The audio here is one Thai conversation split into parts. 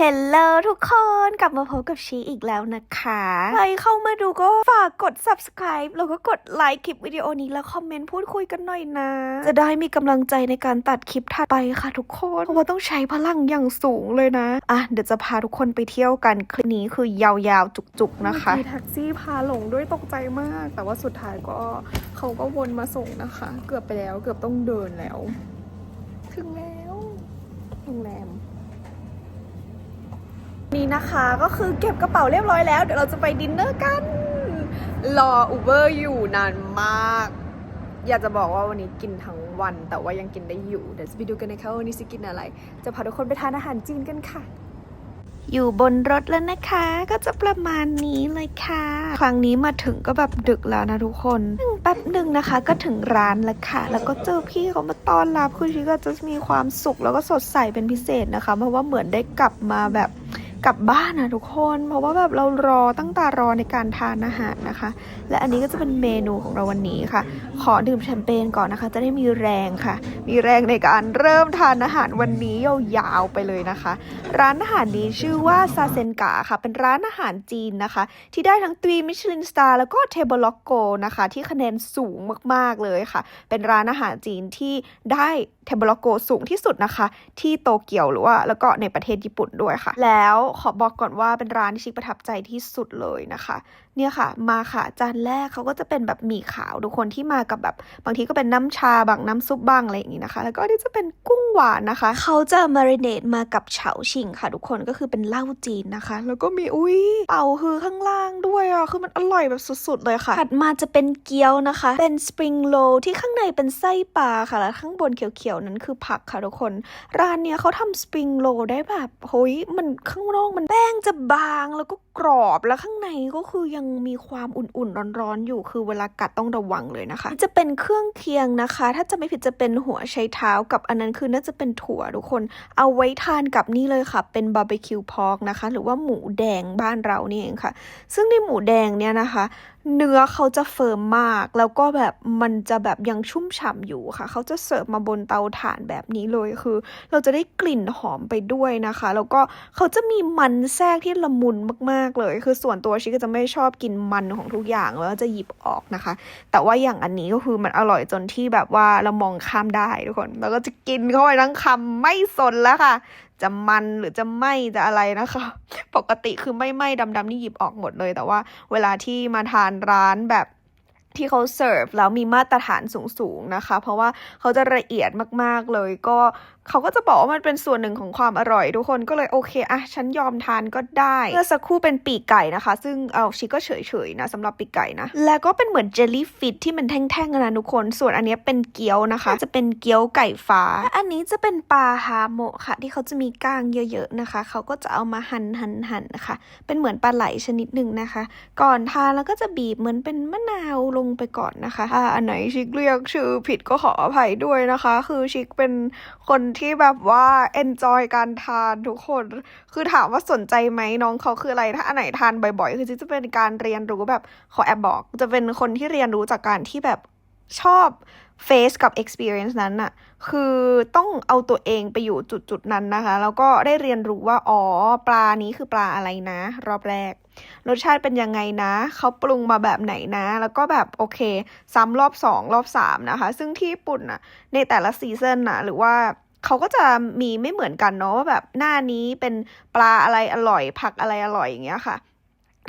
เฮลโลทุกคนกลับมาพบกับชีอีกแล้วนะคะใครเข้ามาดูก็ฝากกด subscribe แล้วก็กดไลค์คลิปวิดีโอนี้แล้วคอมเมนต์พูดคุยกันหน่อยนะ จะได้มีกำลังใจในการตัดคลิปถัดไปค่ะทุกคนเพราะว่าต้องใช้พลังอย่างสูงเลยนะ อะเดี๋ยวจะพาทุกคนไปเที่ยวกันคลิปนี้คือยาวๆจุกๆนะคะมีแท็กซี่พาหลงด้วยตกใจมาก แต่ว่าสุดท้ายก็เขาก็วนมาส่งนะคะ เกือบไปแล้วเกือบต้องเดินแล้ว ถึงแล้วโรงแรม นี่นะคะก็คือเก็บกระเป๋าเรียบร้อยแล้ว เดี๋ยวเราจะไปดินเนอร์กัน รออูเบอร์อยู่นานมาก อยากจะบอกว่าวันนี้กินทั้งวัน แต่ว่ายังกินได้อยู่ เดี๋ยวจะไปดูกันนะคะวันนี้จะกินอะไร จะพาทุกคนไปทานอาหารจีนกันค่ะ อยู่บนรถแล้วนะคะ ก็จะประมาณนี้เลยค่ะ ครั้งนี้มาถึงก็แบบดึกแล้วนะทุกคนซึ่งแป๊บหนึ่งนะคะ ก็ถึงร้านแล้วค่ะ แล้วก็เจอพี่เขามาต้อนรับคือชีก็จะมีความสุขแล้วก็สดใสเป็นพิเศษนะคะ เพราะว่าเหมือนได้กลับมาแบบ กลับบ้านนะทุกคน เพราะว่าแบบเรารอตั้งตารอในการทานอาหารนะคะ และอันนี้ก็จะเป็นเมนูของเราวันนี้ค่ะ ขอดื่มแชมเปญก่อนนะคะ จะได้มีแรงค่ะ มีแรงในการเริ่มทานอาหารวันนี้ยาวๆไปเลยนะคะ ร้านอาหารนี้ชื่อว่าซาเซนกาค่ะ เป็นร้านอาหารจีนนะคะ ที่ได้ทั้งตรีมิชลินสตาร์แล้วก็เทเบิลล็อกโกนะคะ ที่คะแนนสูงมากๆเลยค่ะ เป็นร้านอาหารจีนที่ได้เทเบิลล็อกโกสูงที่สุดนะคะ ที่โตเกียวหรือว่าแล้วก็ในประเทศญี่ปุ่นด้วยค่ะ แล้วขอบอกก่อนว่าเป็นร้านที่ชิคประทับใจที่สุดเลยนะคะเนี่ยค่ะ มาค่ะจานแรกเขาก็จะเป็นแบบหมี่ขาวทุกคนที่มากับแบบ บางทีก็เป็นน้ำชาบางน้ำซุปบ้างอะไรอย่างนี้นะคะ แล้วก็นนี่จะเป็นกุ้งหวานนะคะ เขาจะมาริเนตมากับเฉาชิงค่ะ ทุกคนก็คือเป็นเหล้าจีนนะคะ แล้วก็มีอุ้ยเป่าฮือข้างล่างด้วยอะคือมันอร่อยแบบสุดๆเลยค่ะถัดมาจะเป็นเกี๊ยวนะคะ เป็นสปริงโรลที่ข้างในเป็นไส้ปลาค่ะแล้วข้างบนเขียวๆนั้นคือผักค่ะทุกคน ร้านเนี้ยเขาทำสปริงโรลได้แบบเฮ้ยมันข้างนอกมันแป้งจะบางแล้วก็ กรอบแล้วข้างในก็คือยังมีความอุ่นๆร้อนๆอยู่คือเวลากัดต้องระวังเลยนะคะ จะเป็นเครื่องเคียงนะคะ ถ้าจะไม่ผิดจะเป็นหัวไชเท้ากับอันนั้นคือน่าจะเป็นถั่วทุกคน เอาไว้ทานกับนี่เลยค่ะ เป็นบาร์บีคิวพอกนะคะ หรือว่าหมูแดงบ้านเรานี่เองค่ะ ซึ่งในหมูแดงเนี่ยนะคะเนื้อเขาจะเฟิร์มมาก แล้วก็แบบมันจะแบบยังชุ่มฉ่ำอยู่ค่ะ เขาจะเสิร์ฟมาบนเตาถ่านแบบนี้เลยคือ เราจะได้กลิ่นหอมไปด้วยนะคะ แล้วก็เขาจะมีมันแทรกที่ละมุนมากๆเลย คือส่วนตัวชิคก็จะไม่ชอบกินมันของทุกอย่างแล้วจะหยิบออกนะคะ แต่ว่าอย่างอันนี้ก็คือมันอร่อยจนที่แบบว่าเรามองข้ามได้ทุกคน แล้วก็จะกินเข้าไปทั้งคำไม่สนแล้วค่ะ จะมันหรือจะไหมจะอะไรนะคะ ปกติคือไม่ไหมดำๆนี่หยิบออกหมดเลย แต่ว่าเวลาที่มาทานร้านแบบที่เขาเสิร์ฟแล้วมีมาตรฐานสูงๆนะคะ เพราะว่าเขาจะละเอียดมากๆเลย ก็ เขาก็จะบอกว่ามันเป็นส่วนหนึ่งของความอร่อย ทุกคนก็เลยโอเคอะฉันยอมทานก็ได้เมื่อสักครู่เป็นปีกไก่นะคะ ซึ่งเอาชิก็เฉยๆนะสำหรับปีกไก่นะ แล้วก็เป็นเหมือนเจลลี่ฟิตที่มันแท่งๆนะทุกคน ส่วนอันนี้เป็นเกี๊ยวนะคะ จะเป็นเกี๊ยวไก่ฟ้า อันนี้จะเป็นปลาฮาโมะค่ะ ที่เขาจะมีก้างเยอะๆนะคะ เขาก็จะเอามาหั่นหั่นหั่นนะคะ เป็นเหมือนปลาไหลชนิดหนึ่งนะคะ ก่อนทานแล้วก็จะบีบเหมือนเป็นมะนาวลงไปก่อนนะคะอ่าอันไหนชิคเรียกชื่อผิดก็ขออภัยด้วยนะคะ คือชิคเป็นคนที่แบบว่า enjoy การทานทุกคน คือถามว่าสนใจไหมน้องเขาคืออะไร ถ้าอันไหนทานบ่อยๆ คือชิคจะเป็นการเรียนรู้แบบขอแอบบอก จะเป็นคนที่เรียนรู้จากการที่แบบชอบ face กับ experience นั้นน่ะ คือต้องเอาตัวเองไปอยู่จุดๆนั้นนะคะ แล้วก็ได้เรียนรู้ว่า อ๋อ ปลานี้คือปลาอะไรนะ รอบแรก รสชาติเป็นยังไงนะ เขาปรุงมาแบบไหนนะ แล้วก็แบบโอเค ซ้ำรอบสองรอบสามนะคะ ซึ่งที่ญี่ปุ่นน่ะ ในแต่ละซีซันน่ะ หรือว่า เขาก็จะมีไม่เหมือนกันเนาะว่าแบบหน้านี้เป็นปลาอะไรอร่อย ผักอะไรอร่อยอย่างเงี้ยค่ะ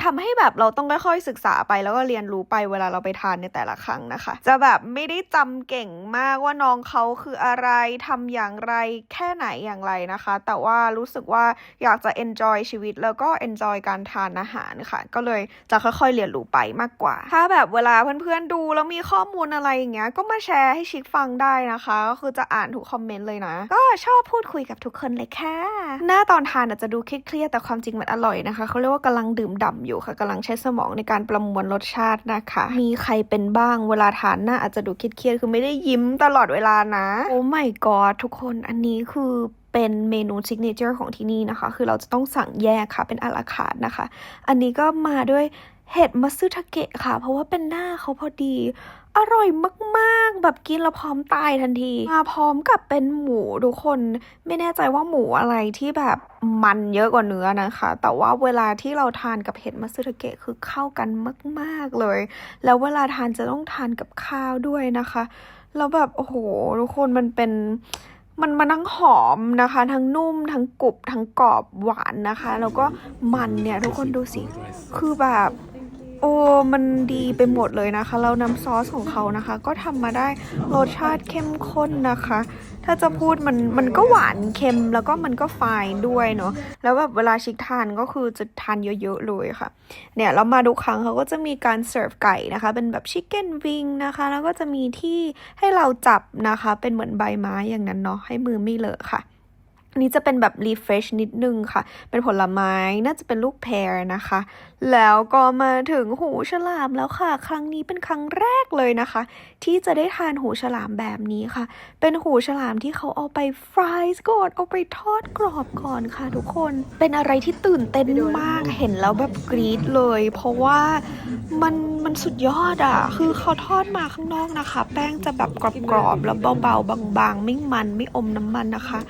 ทำให้แบบเราต้องค่อยๆศึกษาไปแล้วก็เรียนรู้ไปเวลาเราไปทานในแต่ละครั้งนะคะ จะแบบไม่ได้จำเก่งมากว่าน้องเขาคืออะไรทำอย่างไรแค่ไหนอย่างไรนะคะ แต่ว่ารู้สึกว่าอยากจะ enjoy ชีวิต แล้วก็ enjoy การทานอาหารค่ะ ก็เลยจะค่อยๆเรียนรู้ไปมากกว่า ถ้าแบบเวลาเพื่อนๆดูแล้วมีข้อมูลอะไรอย่างเงี้ยก็มาแชร์ให้ชิคฟังได้นะคะก็คือจะอ่านทุกคอมเมนต์เลยนะ ก็ชอบพูดคุยกับทุกคนเลยค่ะ หน้าตอนทานอาจจะดูเครียดๆแต่ความจริงมันอร่อยนะคะเขาเรียกว่ากำลังดื่มด่ำอยู่ค่ะกำลังใช้สมองในการประมวลรสชาตินะคะ มีใครเป็นบ้างเวลาทานหน้าอาจจะดูเครียดๆคือไม่ได้ยิ้มตลอดเวลานะ โอ้ my god ทุกคนอันนี้คือเป็นเมนูซิกเนเจอร์ของที่นี่นะคะ คือเราจะต้องสั่งแยกค่ะ เป็นอาราคาร์ทนะคะ อันนี้ก็มาด้วยเห็ดมัตสึทาเกะค่ะ เพราะว่าเป็นหน้าเขาพอดี อร่อยมาก ๆแบบกินแล้วพร้อมตายทันที มาพร้อมกับเป็นหมูทุกคน ไม่แน่ใจว่าหมูอะไรที่แบบมันเยอะกว่าเนื้อนะคะ แต่ว่าเวลาที่เราทานกับเห็ดมัตสึทาเกะคือเข้ากันมาก ๆเลย แล้วเวลาทานจะต้องทานกับข้าวด้วยนะคะ แล้วแบบโอ้โหทุกคนมันเป็นมันมันทั้งหอมนะคะ ทั้งนุ่มทั้งกรุบทั้งกรอบหวานนะคะ แล้วก็มันเนี่ยทุกคนดูสิ คือแบบ โอ้มันดีไปหมดเลยนะคะ แล้วน้ำซอสของเขานะคะ ก็ทำมาได้รสชาติเข้มข้นนะคะ ถ้าจะพูดมันมันก็หวานเค็มแล้วก็มันก็ฟน์ด้วยเนาะแล้วแบบเวลาชิคทานก็คือจะทานเยอะๆเลยค่ะ เนี่ยแล้วมาทุกครั้งเขาก็จะมีการเสิร์ฟไก่นะคะ เป็นแบบชิคเก้นวิงนะคะ แล้วก็จะมีที่ให้เราจับนะคะ เป็นเหมือนใบไม้อย่างนั้นเนาะให้มือไม่เลอะค่ะ นนี้จะเป็นแบบรีเฟรชนิดนึงค่ะ เป็นผลไม้น่าจะเป็นลูกแพรนะคะ แล้วก็มาถึงหูฉลามแล้วค่ะ ครั้งนี้เป็นครั้งแรกเลยนะคะ ที่จะได้ทานหูฉลามแบบนี้ค่ะ เป็นหูฉลามที่เขาเอาไปฟรายส์ก่อนเอาไปทอดกรอบก่อนค่ะ ทุกคนเป็นอะไรที่ตื่นเต้นมากเห็นแล้วแบบกรี๊ดเลย เพราะว่ามันมันสุดยอดอะ คือเขาทอดมาข้างนอกนะคะ แป้งจะแบบกรอบๆแล้วเบาๆบางๆ ไม่มันไม่อมน้ำมันนะคะ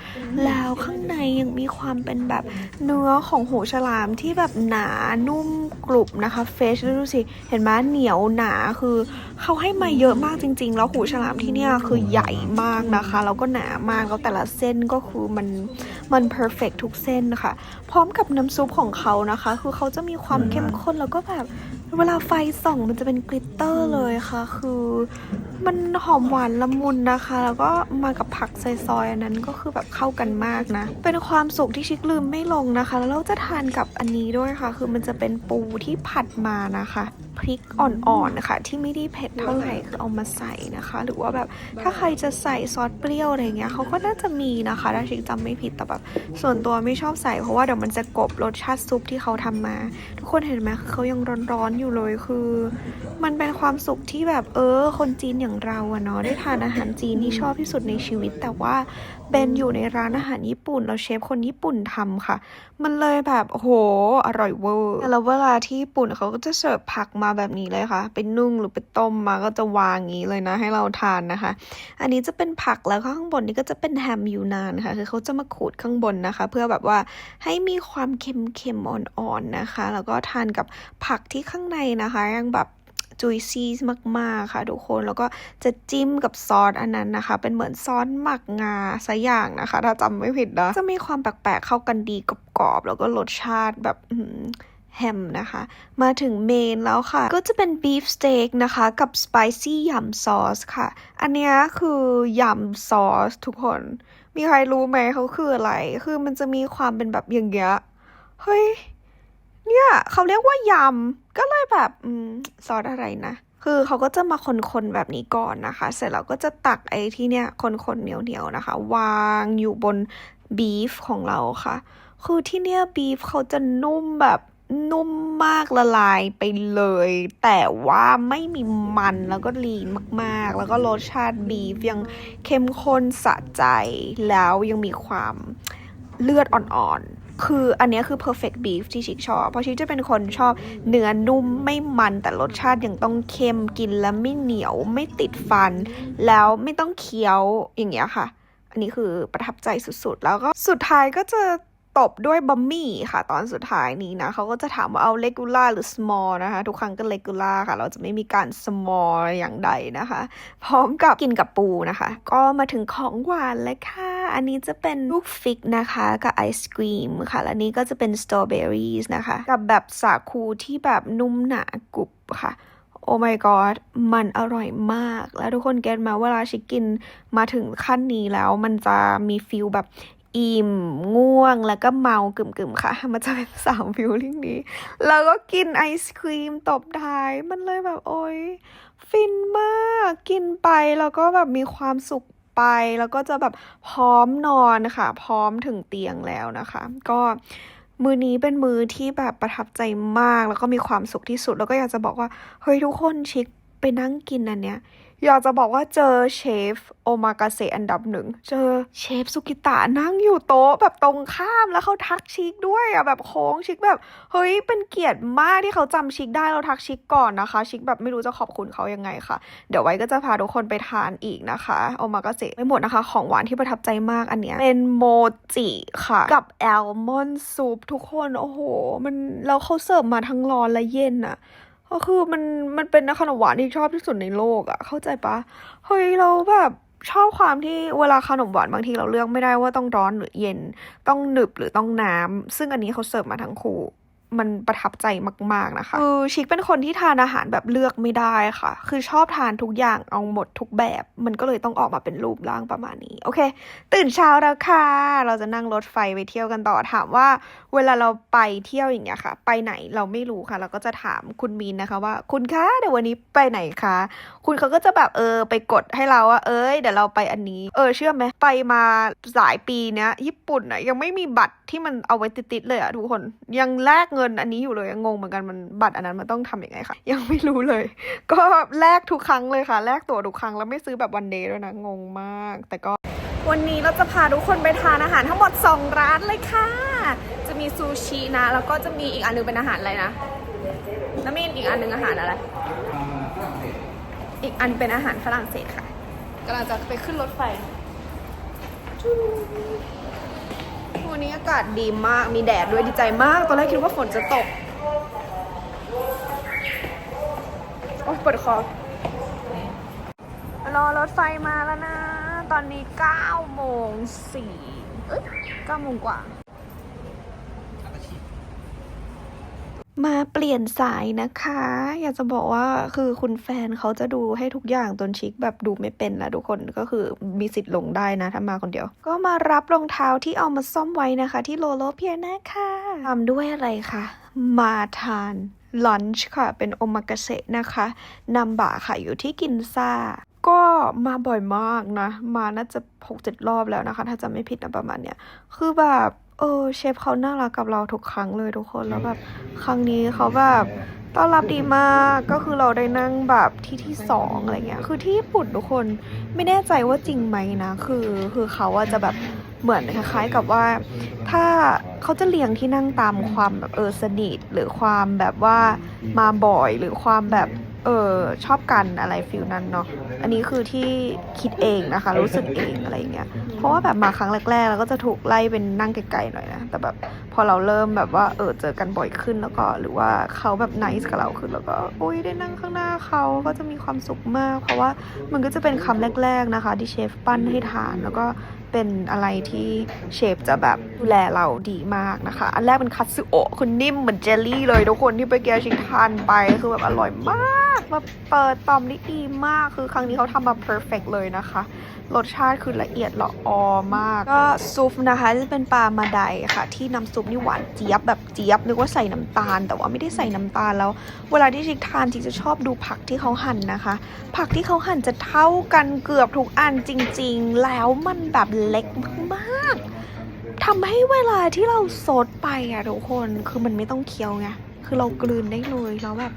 แล้วข้างในยังมีความเป็นแบบเนื้อของหูฉลามที่แบบหนานุ่มกรุบนะคะเฟชดูสิ เห็นไหมเหนียวหนาคือ เขาให้มาเยอะมากจริง ๆ แล้วหูฉลามที่เนี่ยคือใหญ่มากนะคะ แล้วก็หนามากแล้วแต่ละเส้นก็คือมันมันเพอร์เฟกทุกเส้นนะคะ พร้อมกับน้ำซุปของเขานะคะ คือเขาจะมีความเข้มข้นแล้วก็แบบเวลาไฟส่องมันจะเป็นกลิตเตอร์เลยค่ะ คือมันหอมหวานละมุนนะคะ แล้วก็มากับผักซอยๆอันนั้นก็คือแบบเข้ากันมากนะ เป็นความสุขที่ชิคลืมไม่ลงนะคะ แล้วเราจะทานกับอันนี้ด้วยค่ะ คือมันจะเป็นปูที่ผัดมานะคะ พริกอ่อนๆนะคะที่ไม่ได้เผ็ดเท่าไหร่คือเอามาใส่นะคะ หรือว่าแบบถ้าใครจะใส่ซอสเปรี้ยวอะไรเงี้ยเขาก็น่าจะมีนะคะถ้าชิคจำไม่ผิดแต่แบบส่วนตัวไม่ชอบใส่เพราะว่าเดี๋ยวมันจะกลบรสชาติซุปที่เขาทำมา ทุกคนเห็นไหมคือเขายังร้อนๆอยู่เลยคือ มันเป็นความสุขที่แบบเออ คนจีนอย่างเราอะเนาะได้ทานอาหารจีนที่ชอบที่สุดในชีวิต แต่ว่า เป็นอยู่ในร้านอาหารญี่ปุ่น แล้วเชฟคนญี่ปุ่นทำค่ะ มันเลยแบบโหอร่อยเวอร์แล้วเวลาที่ญี่ปุ่นเขาก็จะเสิร์ฟผักมาแบบนี้เลยค่ะ เป็นนุ่งหรือเป็นต้มมาก็จะวางอย่างนี้เลยนะให้เราทานนะคะ อันนี้จะเป็นผักแล้วข้างบนนี้ก็จะเป็นแฮมยูนานค่ะ คือเขาจะมาขูดข้างบนนะคะ เพื่อแบบว่าให้มีความเค็มๆอ่อนๆนะคะ แล้วก็ทานกับผักที่ข้างในนะคะยังแบบ จุยซีมากๆค่ะทุกคนแล้วก็จะจิ้มกับซอสอันนั้นนะคะ เป็นเหมือนซอสหมักงาสัอย่างนะคะ ถ้าจำไม่ผิดนะ จะมีความแปลกๆเข้ากันดีกรอบๆแล้วก็รสชาติแบบอืแฮมนะคะ มาถึงเมนแล้วค่ะ ก็จะเป็นบีฟสเต็กนะคะ กับสไปซี่ยำซอสค่ะ อันนี้คือยำซอสทุกคน มีใครรู้ไหมเขาคืออะไร คือมันจะมีความเป็นแบบอย่างเงี้ย เฮ้ย เนี่ย เขาเรียกว่ายำ ก็เลยแบบอืมซอสอะไรนะ คือเขาก็จะมาคนๆแบบนี้ก่อนนะคะ เสร็จแล้วก็จะตักไอ้ที่เนี่ย คนๆเหนียวๆนะคะ วางอยู่บนบีฟของเราค่ะ คือที่เนี่ยบีฟเขาจะนุ่มแบบนุ่มมากละลายไปเลย แต่ว่าไม่มีมันแล้วก็ลีนมากๆ แล้วก็รสชาติบีฟยังเข้มข้นสะใจ แล้วยังมีความเลือดอ่อนๆ คืออันนี้คือ perfect beef ที่ชิคชอบ เพราะชิคจะเป็นคนชอบเนื้อนุ่มไม่มันแต่รสชาติยังต้องเค็มกินแล้วไม่เหนียวไม่ติดฟัน แล้วไม่ต้องเคี้ยวอย่างเงี้ยค่ะ อันนี้คือประทับใจสุดๆ แล้วก็สุดท้ายก็จะ ตบด้วยบัมมี่ค่ะ ตอนสุดท้ายนี้นะเขาก็จะถามว่าเอาเลกูล่าหรือ small นะคะ ทุกครั้งก็เลกูล่าค่ะ เราจะไม่มีการ small อย่างใดนะคะ พร้อมกับกินกับปูนะคะ ก็มาถึงของหวานเลยค่ะ อันนี้จะเป็นลูกฟิกนะคะ กับไอศกรีมค่ะ และนี้ก็จะเป็นสตรอเบอรี่นะคะ กับแบบสาคูที่แบบนุ่มหนากรุบค่ะโอ้ my god มันอร่อยมาก แล้วทุกคนเก็ตมาเวลาชิคกินมาถึงขั้นนี้แล้ว มันจะมีฟิลแบบ อิ่ม ง่วงแล้วก็เมากึ่มๆค่ะ มันจะเป็นสามฟิลลิ่งนี้ แล้วก็กินไอศครีมตบท้าย มันเลยแบบโอ๊ย ฟินมาก กินไปแล้วก็แบบมีความสุขไป แล้วก็จะแบบพร้อมนอนค่ะ พร้อมถึงเตียงแล้วนะคะ ก็มือนี้เป็นมือที่แบบประทับใจมาก แล้วก็มีความสุขที่สุด แล้วก็อยากจะบอกว่า เฮ้ยทุกคนชิคไปนั่งกินอันเนี้ย อยากจะบอกว่าเจอเชฟโอมากาเสะอันดับหนึ่ง เจอเชฟสุกิตะนั่งอยู่โต๊ะแบบตรงข้ามแล้วเขาทักชิกด้วยอะแบบโค้งชิกแบบ เฮ้ยเป็นเกียรติมากที่เขาจำชิกได้เราทักชิกก่อนนะคะ ชิกแบบไม่รู้จะขอบคุณเขายังไงค่ะ เดี๋ยวไว้ก็จะพาทุกคนไปทานอีกนะคะโอมากาเสะไม่หมดนะคะ ของหวานที่ประทับใจมากอันเนี้ยเป็นโมจิค่ะ กับแอลมอนด์ซุปทุกคนโอ้โห มันแล้วเขาเสิร์ฟมาทั้งร้อนและเย็นอะ ก็คือมันมันเป็นขนมหวานที่ชอบที่สุดในโลกอะเข้าใจปะเฮ้ยเราแบบชอบความที่เวลาขนมหวานบางทีเราเลือกไม่ได้ว่าต้องร้อนหรือเย็นต้องหนึบหรือต้องน้ำซึ่งอันนี้เขาเสิร์ฟมาทั้งคู่ มันประทับใจมาก ๆ นะคะคือชิคเป็นคนที่ทานอาหารแบบเลือกไม่ได้ค่ะ คือชอบทานทุกอย่างเอาหมดทุกแบบ มันก็เลยต้องออกมาเป็นรูปร่างประมาณนี้ โอเค ตื่นเช้าแล้วค่ะ เราจะนั่งรถไฟไปเที่ยวกันต่อถามว่า เวลาเราไปเที่ยวอย่างเงี้ยค่ะ ไปไหนเราไม่รู้ค่ะ เราก็จะถามคุณมีนนะคะว่า คุณคะเดี๋ยววันนี้ไปไหนคะ คุณเขาก็จะแบบเออไปกดให้เราว่าเอ้ยเดี๋ยวเราไปอันนี้ เออเชื่อไหมไปมาหลายปีเนี้ยญี่ปุ่นอะยังไม่มีบัตรที่มันเอาไว้ติดๆเลยอะทุกคนยังแลกเงินงินอันนี้อยู่เลยงงเหมือนกันมันบัตรอันนั้นมันต้องทำยังไงคะยังไม่รู้เลย ก็แลกทุกครั้งเลยค่ะแลกตั๋วทุกครั้งแล้วไม่ซื้อแบบวันเดย์ด้วยนะงงมาก แต่ก็วันนี้เราจะพาทุกคนไปทานอาหารทั้งหมด 2 ร้านเลยค่ะ จะมีซูชินะ แล้วก็จะมีอีกอันหนึงเป็นอาหารอะไรนะน้ำมินอีกอันนึงอาหารอะไร อีกอันเป็นอาหารฝรั่งเศสค่ะกำลังจะไปขึ้นรถไฟ วันนี้อากาศดีมาก มีแดดด้วยดีใจมาก ตอนแรกคิดว่าฝนจะตก โอ้ยปวดคอ รอรถไฟมาแล้วนะ ตอนนี้9โมง4เอ้ย9โมงกว่า มาเปลี่ยนสายนะคะ อยากจะบอกว่าคือคุณแฟนเขาจะดูให้ทุกอย่างจนชิคแบบดูไม่เป็นแล้วทุกคนก็คือมีสิทธิ์หลงได้นะถ้ามาคนเดียว ก็มารับรองเท้าที่เอามาซ่อมไว้นะคะ ที่โลโลเพียนะคะทำด้วยอะไรคะมาทานลันช์ค่ะ เป็นโอมากาเสะนะคะนำบะค่ะอยู่ที่กินซ่าก็มาบ่อยมากนะ มาน่าจะหกเจ็ดรอบแล้วนะคะ ถ้าจำไม่ผิดนะประมาณเนี้ยคือแบบ เออเชฟเขาน่ารักกับเราทุกครั้งเลยทุกคนแล้วแบบครั้งนี้เขาแบบต้อนรับดีมากก็คือเราได้นั่งแบบที่ที่สองอะไรเงี้ยคือที่ญี่ปุ่นทุกคนไม่แน่ใจว่าจริงไหมนะคือคือเขาอะจะแบบเหมือนคล้ายๆกับว่า ถ้าเขาจะเรียงที่นั่งตามความแบบเออสนิทหรือความแบบว่ามาบ่อยหรือความแบบเออชอบกันอะไรฟิลนั้นเนาะอันนี้คือที่คิดเองนะคะ รู้สึกเองอะไรเงี้ย เพราะว่าแบบมาครั้งแรกๆเราก็จะถูกไล่เป็นนั่งไกลๆหน่อยนะ แต่แบบพอเราเริ่มแบบว่าเออเจอกันบ่อยขึ้นแล้วก็หรือว่าเขาแบบไนส์กับเราขึ้นแล้วก็อุ้ยได้นั่งข้างหน้าเขาก็จะมีความสุขมาก เพราะว่ามันก็จะเป็นคำแรก ๆนะคะ ที่เชฟปั้นให้ทานแล้วก็เป็นอะไรที่เชฟจะแบบดูแลเราดีมากนะคะ อันแรกเป็นคัตสึโอะคือนิ่มเหมือนเจลลี่เลยทุกคนที่ไปเกียชิงทานไปคือแบบอร่อยมาก มาเปิดตอมได้ดีมากคือครั้งนี้เขาทำมา perfect เลยนะคะ รสชาติคือละเอียดละออมาก ก็ซุปนะคะจะเป็นปลามาไดค่ะ ที่น้ำซุปนี่หวานเจี๊ยบแบบเจี๊ยบนึกว่าใส่น้ำตาล แต่ว่าไม่ได้ใส่น้ำตาลแล้ว เวลาที่ชิคทานชิคจะชอบดูผักที่เขาหั่นนะคะ ผักที่เขาหั่นจะเท่ากันเกือบทุกอันจริง ๆ แล้วมันแบบเล็กมากๆทำให้เวลาที่เราซดไปอะทุกคนคือมันไม่ต้องเคี้ยวไง คือเรากลืนได้เลยแล้วแบบ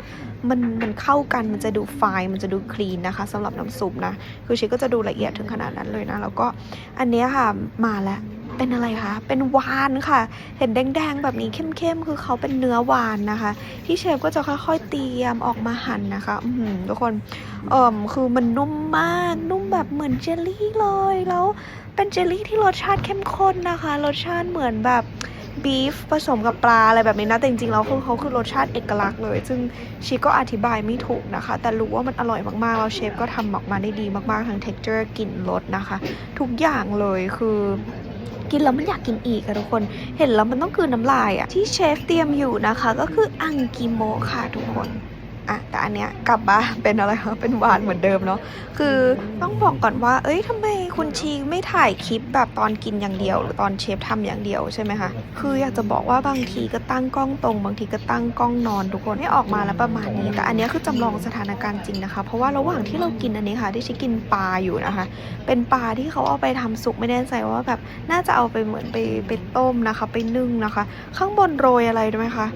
มันมันเข้ากันมันจะดูไฟมันจะดูคลีนนะคะสำหรับน้ำซุปนะคือเชิคก็จะดูละเอียดถึงขนาดนั้นเลยนะ แล้วก็อันนี้ค่ะมาแล้วเป็นอะไรคะ เป็นวานค่ะ เห็นแดงๆแบบนี้เข้มๆ คือเขาเป็นเนื้อวานนะคะ ที่เชฟก็จะค่อยๆ เตรียมออกมาหั่นนะคะ อือหือทุกคน เอ่อคือมันนุ่มมาก นุ่มแบบเหมือนเจลลี่เลย แล้วเป็นเจลลี่ที่รสชาติเข้มข้นนะคะ รสชาติเหมือนแบบ บีฟผสมกับปลาอะไรแบบนี้นะ แต่จริงๆแล้วคือเขาคือรสชาติเอกลักษณ์เลย ซึ่งชีก็อธิบายไม่ถูกนะคะ แต่รู้ว่ามันอร่อยมากๆ แล้วเชฟก็ทำออกมาได้ดีมากๆ ทั้ง texture กลิ่นรสนะคะ ทุกอย่างเลยคือกินแล้วมันอยากกินอีกอะทุกคน เห็นแล้วมันต้องกลืนน้ำลายอะที่เชฟเตรียมอยู่นะคะ ก็คืออังกิโมค่ะทุกคนอะแต่อันเนี้ยกลับมาเป็นอะไรคะเป็นหวานเหมือนเดิมเนาะคือต้องบอกก่อนว่า เอ้ยทำไม คุณชีไม่ถ่ายคลิปแบบตอนกินอย่างเดียว หรือตอนเชฟทำอย่างเดียวใช่ไหมคะ คืออยากจะบอกว่าบางทีก็ตั้งกล้องตรง บางทีก็ตั้งกล้องนอนทุกคนให้ออกมาแล้วประมาณนี้ แต่อันนี้คือจำลองสถานการณ์จริงนะคะ เพราะว่าระหว่างที่เรากินอันนี้ค่ะ ที่ชิกินปลาอยู่นะคะ เป็นปลาที่เขาเอาไปทำสุกไม่แน่ใจว่าแบบน่าจะเอาไปเหมือนไปไปต้มนะคะ ไปนึ่งนะคะ ข้างบนโรยอะไรรู้ไหมคะ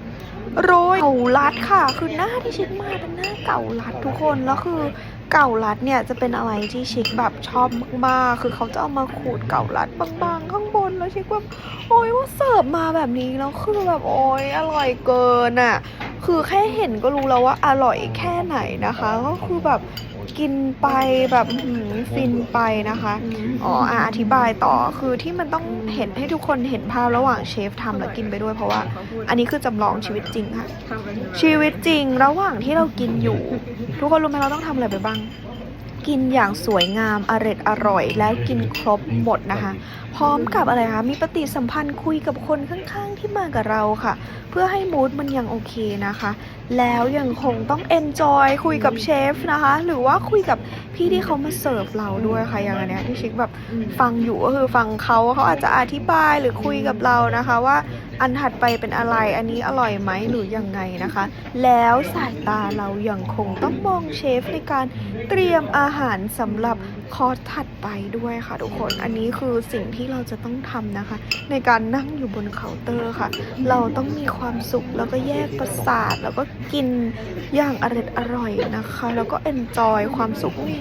โรยเก่าลัดค่ะ คือหน้าที่ชิดมาเป็นหน้าเก่าลัดทุกคนแล้วคือ เก่าลัดเนี่ยจะเป็นอะไรที่ชิคแบบชอบมากๆ คือเขาจะเอามาขูดเก่าลัดบางๆข้างบนแล้วชิคแบบโอ้ยว่าเสิร์ฟมาแบบนี้แล้วคือแบบโอ้ยอร่อยเกินอะ คือแค่เห็นก็รู้แล้วว่าอร่อยแค่ไหนนะคะ ก็คือแบบ กินไปแบบอื้อหือฟินไปนะคะ อ๋ออะอธิบายต่อคือที่มันต้องเห็นให้ทุกคนเห็นภาพระหว่างเชฟทำแล้วกินไปด้วยเพราะว่า อันนี้คือจำลองชีวิตจริงค่ะ ชีวิตจริงระหว่างที่เรากินอยู่ ทุกคนรู้ไหมเราต้องทำอะไรไปบ้าง กินอย่างสวยงามอร็ดอร่อย แล้วกินครบหมดนะคะ พร้อมกับอะไรคะมีปฏิสัมพันธ์คุยกับคนข้างๆที่มากับเราค่ะ เพื่อให้มูดมันยังโอเคนะคะ แล้วยังคงต้อง enjoy คุยกับเชฟนะคะ หรือว่าคุยกับพี่ที่เขามาเสิร์ฟเราด้วยค่ะอย่างเนี้ยที่ชิคแบบฟังอยู่ก็คือฟังเขาเขาอาจจะอธิบายหรือคุยกับเรานะคะว่า อันถัดไปเป็นอะไร อันนี้อร่อยไหมหรือยังไงนะคะ แล้วสายตาเรายังคงต้องมองเชฟในการเตรียมอาหารสำหรับคอร์สถัดไปด้วยค่ะทุกคน อันนี้คือสิ่งที่เราจะต้องทำนะคะ ในการนั่งอยู่บนเคาน์เตอร์ค่ะ เราต้องมีความสุขแล้วก็แยกประสาท แล้วก็กินอย่างอร่อยอร่อยนะคะ แล้วก็เอนจอยความสุขนี้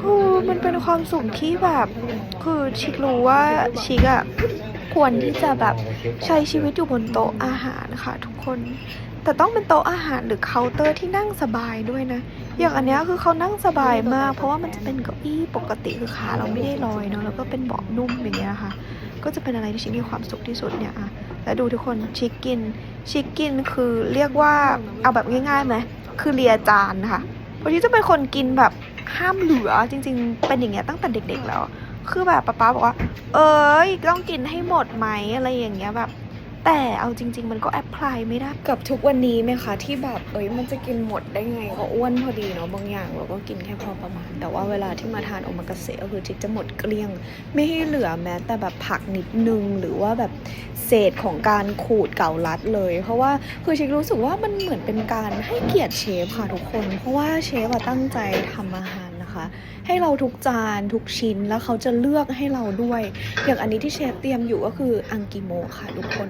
คือมันเป็นความสุขที่แบบ คือชิครู้ว่าชิคอะควรที่จะแบบใช้ชีวิตอยู่บนโต๊ะอาหารค่ะทุกคน แต่ต้องเป็นโต๊ะอาหารหรือเคาน์เตอร์ที่นั่งสบายด้วยนะ อย่างอันเนี้ยคือเขานั่งสบายมาก เพราะว่ามันจะเป็นเก้าอี้ปกติคือขาเราไม่ได้ลอยเนาะแล้วก็เป็นเบาะนุ่มอย่างเงี้ยค่ะก็จะเป็นอะไรที่ชิคมีความสุขที่สุดเนี่ยอะแล้วดูทุกคนชิคกินชิคกินคือเรียกว่าเอาแบบง่ายๆไหมคือเลียจานค่ะเพราะที่จะเป็นคนกินแบบ ห้ามเหลือจริง ๆ เป็นอย่างเงี้ยตั้งแต่เด็ก ๆ แล้ว คือแบบป๊าป๊าบอกว่า เอ้ยต้องกินให้หมดไหมอะไรอย่างเงี้ยแบบ แต่เอาจริง ๆ มันก็แอพพลายไม่ได้กับทุกวันนี้ไหมคะที่แบบเอ้ยมันจะกินหมดได้ไงก็อ้วนพอดีเนาะบางอย่างเราก็กินแค่พอประมาณ แต่ว่าเวลาที่มาทานโอมากาเสะก็คือจิกจะหมดเกลี้ยง ไม่ให้เหลือแม้แต่แบบผักนิดนึงหรือว่าแบบเศษของการขูดเก่าลัดเลย เพราะว่าคือชิครู้สึกว่ามันเหมือนเป็นการให้เกียรติเชฟค่ะทุกคน เพราะว่าเชฟตั้งใจทำอาหารนะคะ ให้เราทุกจานทุกชิ้นแล้วเขาจะเลือกให้เราด้วย อย่างอันนี้ที่เชฟเตรียมอยู่ก็คืออังกิโมค่ะทุกคน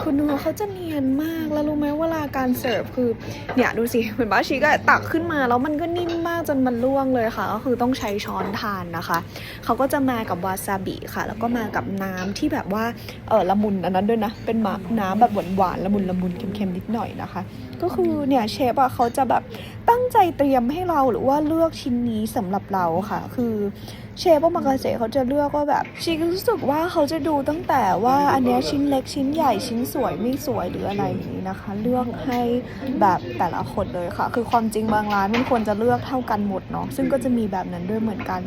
คือเนื้อเขาจะเนียนมากแล้วรู้ไหมเวลาการเสิร์ฟคือเนี่ยดูสิเหมือนบ้าชีก็ตักขึ้นมาแล้วมันก็นิ่มมากจนมันล่วงเลยค่ะ ก็คือต้องใช้ช้อนทานนะคะเขาก็จะมากับวาซาบิค่ะ แล้วก็มากับน้ำที่แบบว่าเออละมุนอันนั้นด้วยนะเป็นมาน้ำแบบหวานๆละมุนละมุนเค็มๆนิดหน่อยนะคะ ก็คือเนี่ยเชฟอะเขาจะแบบตั้งใจเตรียมให้เราหรือว่าเลือกชิ้นนี้สำหรับเราค่ะ คือเชฟโอมากาเสะเขาจะเลือกว่าแบบชีก็รู้สึกว่าเขาจะดูตั้งแต่ว่าอันเนี้ยชิ้นเล็กชิ้นใหญ่ชิ้นสวยไม่สวยหรืออะไรอย่างนี้นะคะ เลือกให้แบบแต่ละคนเลยค่ะ คือความจริงบางร้านมันควรจะเลือกเท่ากันหมดเนาะซึ่งก็จะมีแบบนั้นด้วยเหมือนกัน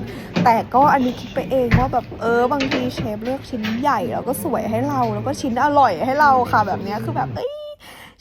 แต่ก็อันนี้คิดไปเองว่าแบบเออบางทีเชฟเลือกชิ้นใหญ่แล้วก็สวยให้เราแล้วก็ชิ้นอร่อยให้เราค่ะแบบเนี้ยคือแบบเอ้ย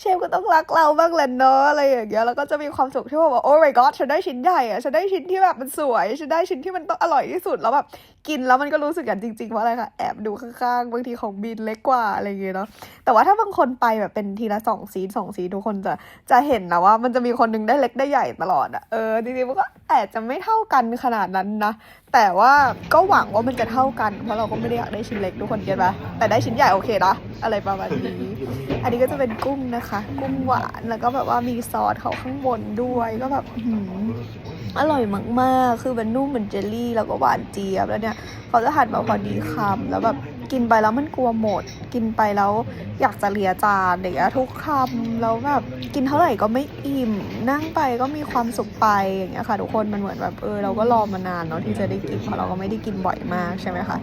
เชฟก็ต้องรักเราบ้างแหละเนอะอะไรอย่างเงี้ยแล้วก็จะมีความสุขที่ว่าแบบโอ้ my god ฉันได้ชิ้นใหญ่อะฉันได้ชิ้นที่แบบมันสวยฉันได้ชิ้นที่มันต้องอร่อยที่สุดแล้วแบบกินแล้วมันก็รู้สึกอย่างจริงๆเพราอะไรคะแอบดูข้างๆบางทีของบินเล็กกว่าอะไรอย่างเงี้ยเนาะแต่ว่าถ้าบางคนไปแบบเป็นทีละสองซีนสองซีนทุกคนจะจะเห็นนะว่า มันจะมีคนหนึงได้เล็กได้ใหญ่ตลอดอะเออจริงๆมันก็อาจจะไม่เท่ากันขนาดนั้นนะแต่ว่าก็หวังว่ามันจะเท่ากัน เพราะเราก็ไม่ได้อยากได้ชิ้นเล็กทุกคนเก็ตปะแต่ได้ชิ้นใหญ่โอเคนะอะไรประมาณนี้ อันนี้ก็จะเป็นกุ้งนะคะ กุ้งหวานแล้วก็แบบว่ามีซอสเขาข้างบนด้วยก็แบบอื้อหือร่อยมากๆ คือมันนุ่มเหมือนเจลลี่ แล้วก็หวานเจี๊ยบแล้วเนี่ยเขาจะหั่นมาพอดีคำแล้วแบบ กินไปแล้วมันกลัวหมด กินไปแล้วอยากจะเลียจานเด็กอะทุกคำแล้วแบบกินเท่าไหร่ก็ไม่อิ่ม นั่งไปก็มีความสุขไปอย่างเงี้ยค่ะ ทุกคนมันเหมือนแบบเออเราก็รอมานานเนาะที่จะได้กินเพราะเราก็ไม่ได้กินบ่อยมากใช่ไหมคะ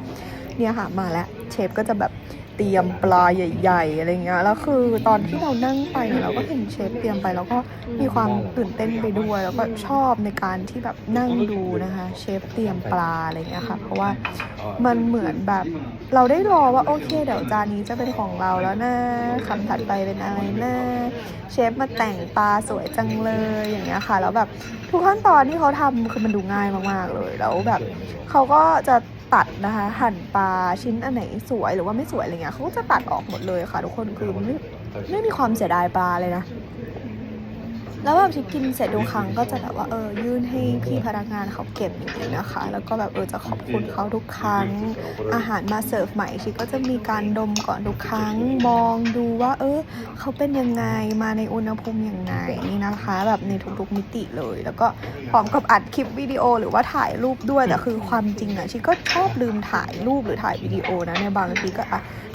เนี่ยค่ะมาแล้วเชฟก็จะแบบ เตรียมปลาใหญ่ๆอะไรเงี้ยแล้วคือตอนที่เรานั่งไปเนี่ยเราก็เห็นเชฟเตรียมไปแล้วก็มีความตื่นเต้นไปด้วยแล้วก็ชอบในการที่แบบนั่งดูนะคะเชฟเตรียมปลาอะไรเงี้ยค่ะเพราะว่ามันเหมือนแบบเราได้รอว่าโอเคเดี๋ยวจานนี้จะเป็นของเราแล้วนะคำถัดไปเป็นอะไรนะเชฟมาแต่งปลาสวยจังเลยอย่างเงี้ยค่ะแล้วแบบทุกขั้นตอนที่เขาทำคือมันดูง่ายมากๆเลยแล้วแบบเขาก็จะ ตัดนะคะ หั่นปลาชิ้นอันไหนสวยหรือว่าไม่สวยอะไรเงี้ยเขาก็จะตัดออกหมดเลยค่ะ ทุกคนคือไม่ไม่มีความเสียดายปลาเลยนะ แล้วแบบที่กินเสร็จทุกครั้งก็จะแบบว่าเออยื่นให้พี่พนักงานเขาเก็บอย่างนี้นะคะ แล้วก็แบบเออจะขอบคุณเขาทุกครั้ง อาหารมาเสิร์ฟใหม่ชิก็จะมีการดมก่อนทุกครั้ง มองดูว่า เออเขาเป็นยังไงมาในอุณหภูมิอยังไงนะคะ แบบในทุกๆมิติเลย แล้วก็พร้อมกับอัดคลิปวิดีโอหรือว่าถ่ายรูปด้วยแต่คือความจริงอะชิก็ชอบลืมถ่ายรูปหรือถ่ายวิดีโอนะในบางทีก็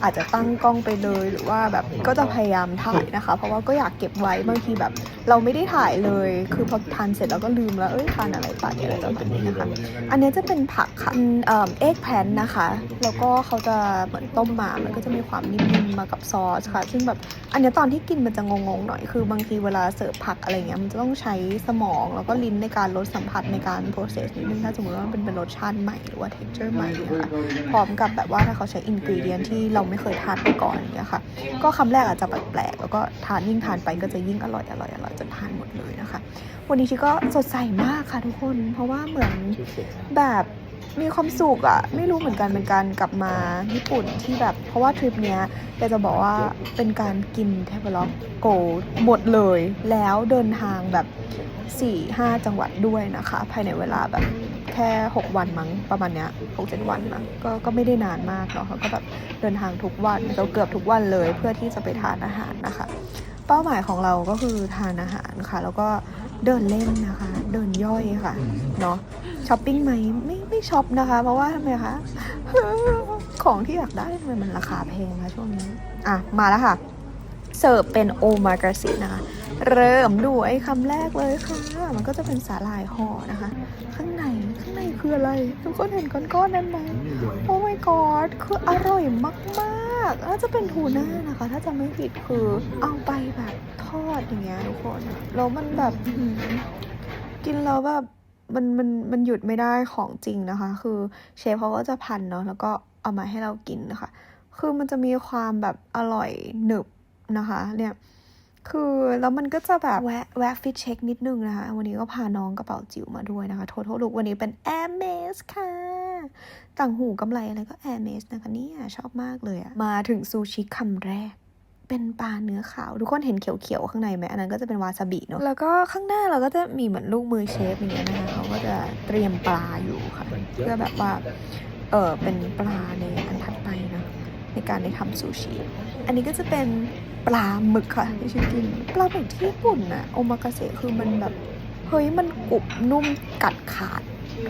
อาจจะตั้งกล้องไปเลยหรือว่าแบบก็จะพยายามถ่ายนะคะ เพราะว่าก็อยากเก็บไว้บางทีแบบเราไม่ได้ถ่ายเลย คือพอทานเสร็จเราก็ลืมแล้วเอ้ยทานอะไรไปอะไรประมาณนี้นะคะอันนี้จะเป็นผักค่ะเอ่อเอ็กแพนนะคะ แล้วก็เขาจะเหมือนต้มมามันก็จะมีความนิ่มๆมากับซอสค่ะ ซึ่งแบบอันนี้ตอนที่กินมันจะงงๆหน่อยคือบางทีเวลาเสิร์ฟผักอะไรเงี้ยมันจะต้องใช้สมองแล้วก็ลิ้นในการลดสัมผัสในการ process นิดนึงถ้าสมมติว่ามันเป็นรสชาติใหม่หรือว่า texture ใหม่นะคะพร้อมกับแบบว่าถ้าเขาใช้ ingredient ที่เราไม่เคยทานมาก่อนอย่างเงี้ยค่ะ ก็คำแรกอาจจะแปลกๆแล้วก็ทานยิ่งทานไปก็จะยิ่งอร่อยอร่อยอร่อยจนทานหมดเลยนะคะ วันนี้ชิก็สดใสมากค่ะทุกคน เพราะว่าเหมือนแบบมีความสุขอะไม่รู้เหมือนกันเป็นการกลับมาญี่ปุ่นที่แบบ เพราะว่าทริปเนี้ยอยากจะบอกว่าเป็นการกินเทเบล็อกโกหมดเลย แล้วเดินทางแบบ4 5 จังหวัดด้วยนะคะ ภายในเวลาแบบแค่ 6 วันมั้งประมาณเนี้ยหกเจ็ดวันนะก็ก็ไม่ได้นานมากเนาะเขาก็แบบเดินทางทุกวันเราเกือบทุกวันเลยเพื่อที่จะไปทานอาหารนะคะ เป้าหมายของเราก็คือทานอาหารค่ะ แล้วก็เดินเล่นนะคะ เดินย่อยค่ะเนาะช้อปปิ้งไหมไม่ไม่ช็อปนะคะ เพราะว่าทำไมคะของที่อยากได้ทำไมมันราคาแพงคะช่วงนี้ อะ มาแล้วค่ะ เสิร์ฟเป็นโอมากาซินะคะ เริ่มด้วยคำแรกเลยค่ะ มันก็จะเป็นสาหร่ายห่อนะคะ ข้างในข้างในคืออะไร ทุกคนเห็นก้อนๆนั้นไหมโอ้ my god คืออร่อยมากๆ แล้วจะเป็นทูน่านะคะ ถ้าจะไม่ผิดคือเอาไปแบบทอดอย่างเงี้ยทุกคนแล้วมันแบบกินแล้วแบบมันมันมันหยุดไม่ได้ของจริงนะคะ คือเชฟเขาก็จะพันเนาะแล้วก็เอามาให้เรากินนะคะ คือมันจะมีความแบบอร่อยหนึบนะคะ เนี่ยคือแล้วมันก็จะแบบแวะแวะฟิตเช็คนิดนึงนะคะ วันนี้ก็พาน้องกระเป๋าจิ๋วมาด้วยนะคะ โท a l ลุกวันนี้เป็น a i r m e s ค่ะ ต่างหูกำไรอะไรก็ a i r m e s นะคะเนี่ยชอบมากเลยอะมาถึงซูชิคำแรก เป็นปลาเนื้อขาว ทุกคนเห็นเขียวๆข้างในไหมอันนั้นก็จะเป็นวาซาบิเนาะแล้วก็ข้างหน้าเราก็จะมีเหมือนลูกมือเชฟอย่างเงี้ยนะคะเขาก็จะเตรียมปลาอยู่ค่ะเพื่อแบบว่าเออเป็นปลาในอันถัดไปเนาะในการได้ทำซูชิ อันนี้ก็จะเป็นปลาหมึกค่ะที่ฉันกินปลาหมึกที่ญี่ปุ่นนะโอมากาเสะคือมันแบบเฮ้ยมันกรุบนุ่มกัดขาด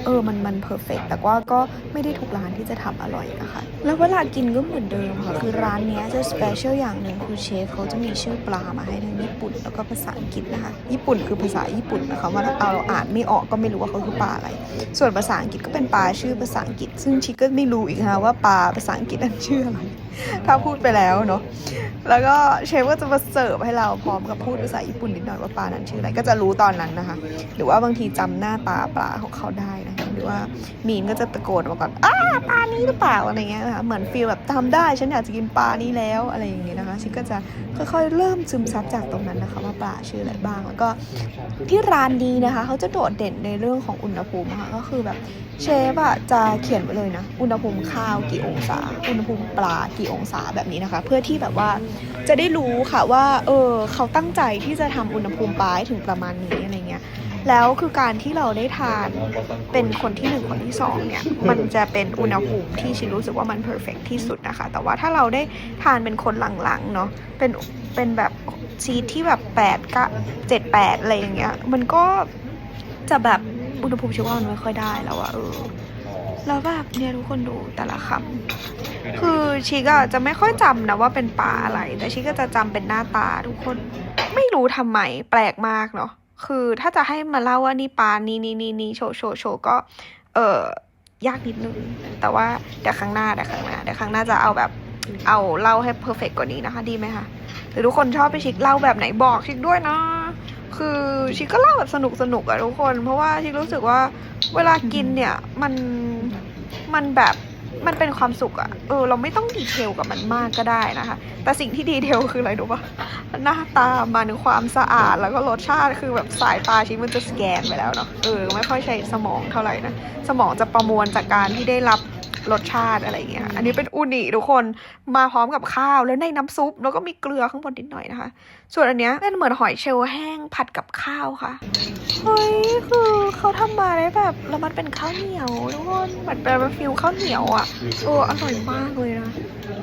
เออมันมันเพอร์เฟกแต่ว่าก็ไม่ได้ทุกร้านที่จะทำอร่อยนะคะแล้วเวลากินก็เหมือนเดิมค่ะ คือร้านเนี้ยจะสเปเชียลอย่างหนึ่งคือเชฟเขาจะมีชื่อปลามาให้ทั้งญี่ปุ่น แล้วก็ภาษาอังกฤษนะคะ ญี่ปุ่นคือภาษาญี่ปุ่นนะคะว่าถ้าเราอ่านไม่ออกก็ไม่รู้ว่าเขาคือปลาอะไร ส่วนภาษาอังกฤษก็เป็นปลาชื่อภาษาอังกฤษ ซึ่งชิคก็ไม่รู้อีกนะคะว่าปลาภาษาอังกฤษนั้นชื่ออะไรถ้าพูดไปแล้วเนาะแล้วก็เชฟก็จะมาเสิร์ฟให้เราพร้อมกับพูดภาษาญี่ปุ่นนิดหน่อยว่าปลานั้นชื่ออะไรก็จะรู้ตอนนั้นนะคะ หรือว่าบางทีจำหน้าตาปลาของเขาได้นะคะหรือว่ามีนก็จะตะโกนมาก่อนอ้าปลานี้หรือเปล่าอะไรเงี้ยนะคะเหมือนฟีลแบบทำได้ฉันอยากจะกินปลานี้แล้วอะไรอย่างเงี้ยนะคะชิคก็จะค่อยๆเริ่มซึมซับจากตรงนั้นนะคะ ว่าปลาชื่ออะไรบ้างแล้วก็ที่ร้านนี้นะคะ เขาจะโดดเด่นในเรื่องของอุณหภูมิค่ะก็คือแบบเชฟอะจะเขียนไว้เลยนะ อุณหภูมิข้าวกี่องศา อุณหภูมิปลากี่องศาแบบนี้นะคะ เพื่อที่แบบว่าจะได้รู้ค่ะว่าเออเขาตั้งใจที่จะทำอุณหภูมิปลาให้ถึงประมาณนี้อะไรเงี้ยแล้วคือการที่เราได้ทานเป็นคนที่หนึ่งคนที่สองเนี่ยมันจะเป็นอุณหภูมิที่ชิรู้สึกว่ามันเพอร์เฟกที่สุดนะคะ แต่ว่าถ้าเราได้ทานเป็นคนหลังๆเนาะเป็นเป็นแบบชีทที่แบบแปดก็เจ็ดแปดอะไรอย่างเงี้ยมันก็จะแบบอุณหภูมิชิว่ามันไม่ค่อยได้แล้วอะเออ แล้วแบบเนี่ยทุกคนดูแต่ละคำคือชิก็จะไม่ค่อยจำนะว่าเป็นปลาอะไร แต่ชิก็จะจำเป็นหน้าตาทุกคน ไม่รู้ทำไมแปลกมากเนาะคือถ้าจะให้มาเล่าว่านี่ปลานี่นี่นี่นี่โชว์โชว์โชว์ก็ เออยากนิดนึง แต่ว่าเดี๋ยวครั้งหน้าเดี๋ยวครั้งหน้าเดี๋ยวครั้งหน้าจะเอาแบบเอาเล่าให้เพอร์เฟกกว่านี้นะคะ ดีไหมคะหรือทุกคนชอบไปชิคเล่าแบบไหนบอกชิคด้วยนะ คือชิคก็เล่าแบบสนุกสนุกอะทุกคน เพราะว่าชิครู้สึกว่าเวลากินเนี่ยมันมันแบบมันเป็นความสุขอะเออ เราไม่ต้องดีเทลกับมันมากก็ได้นะคะ แต่สิ่งที่ดีเทลคืออะไรรู้ปะหน้าตามาถึงความสะอาดแล้วก็รสชาติคือแบบสายตาชิคมันจะสแกนไปแล้วเนาะเออไม่ค่อยใช้สมองเท่าไหร่นะ สมองจะประมวลจากการที่ได้รับ รสชาติอะไรเงี้ย อันนี้เป็นอูนิทุกคนมาพร้อมกับข้าวแล้วในน้ำซุป แล้วก็มีเกลือข้างบนนิดหน่อยนะคะ ส่วนอันเนี้ยเป็นเหมือนหอยเชลล์แห้งผัดกับข้าวค่ะ เฮ้ยคือเขาทำมาได้แบบแล้วมันเป็นข้าวเหนียวทุกคนเหมือนเป็นฟิลข้าวเหนียวอะโอ้อร่อยมากเลยนะ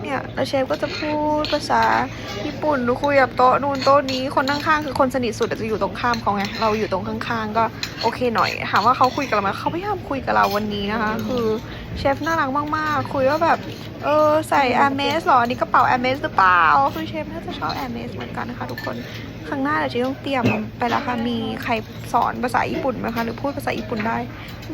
เนี่ยแล้วเชฟก็จะพูดภาษาญี่ปุ่นดูคุยกับโต๊ะนู่นโต๊ะนี้คนข้างๆคือคนสนิทสุดอาจจะอยู่ตรงข้ามเขาไงเราอยู่ตรงข้างๆ ก็โอเคหน่อยถามว่าเขาคุยกับเราไหมเขาพยายามคุยกับเราวันนี้นะคะ คือ เชฟน่ารักมากๆ คุยว่าแบบ เออใส่แอร์เมสหรออันนี้กระเป๋าแอร์เมสหรือเปล่า คือเชฟน่าจะชอบแอร์เมสเหมือนกันนะคะทุกคนข้างหน้าเดี๋ยวจะต้องเตรียมไปแล้วค่ะ มีใครสอนภาษาญี่ปุ่นไหมคะ หรือพูดภาษาญี่ปุ่นได้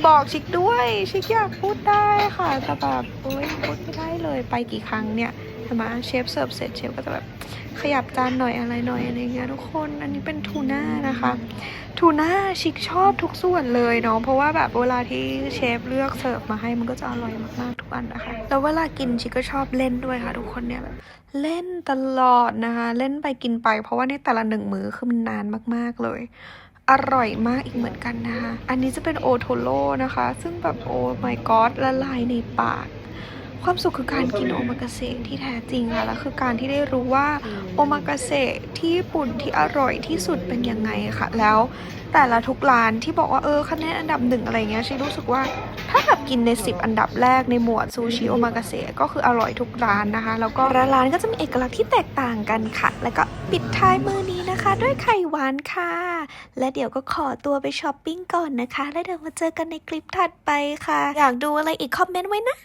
บอกชิคด้วย ชิคอยากพูดได้ค่ะ แต่แบบโอ้ยพูดไม่ได้เลย ไปกี่ครั้งเนี่ย ช่ไหมเชฟเสิร์ฟเสร็จเชฟก็จะแบบขยับจานหน่อยอะไรหน่อยอะไรเงี้ยทุกคนอันนี้เป็นทูน่านะคะทูน่าชิคชอบทุกส่วนเลยเนาะเพราะว่าแบบเวลาที่เชฟเลือกเสิร์ฟมาให้มันก็จะอร่อยมากๆทุกอันนะคะแล้วเวลากินชิคก็ชอบเล่นด้วยค่ะ ทุกคนเนี่ยแบบเล่นตลอดนะคะ เล่นไปกินไป เพราะว่าในแต่ละหนึ่งมื้อคือมันนานมากๆเลยอร่อยมากอีกเหมือนกันนะคะ อันนี้จะเป็นโอโทโร่นะคะ ซึ่งแบบโอ้ my god ละลายในปาก ความสุขคือการกินโอมากาเสะที่แท้จริงค่ะแล้วคือการที่ได้รู้ว่าโอมากาเสะที่ญี่ปุ่นที่อร่อยที่สุดเป็นยังไงค่ะ แล้วแต่ละทุกร้านที่บอกว่าเออคะแนนอันดับหนึ่งอะไรเงี้ยชิรู้สึกว่าถ้าแบบกินใน 10 อันดับแรกในหมวดซูชิโอมากาเสะก็คืออร่อยทุกร้านนะคะ แล้วก็ร้านก็จะมีเอกลักษณ์ที่แตกต่างกันค่ะ แล้วก็ปิดท้ายมือนี้นะคะ ด้วยไข่หวานค่ะ และเดี๋ยวก็ขอตัวไปช้อปปิ้งก่อนนะคะ แล้วเดี๋ยวมาเจอกันในคลิปถัดไปค่ะ อยากดูอะไรอีกคอมเมนต์ไว้นะ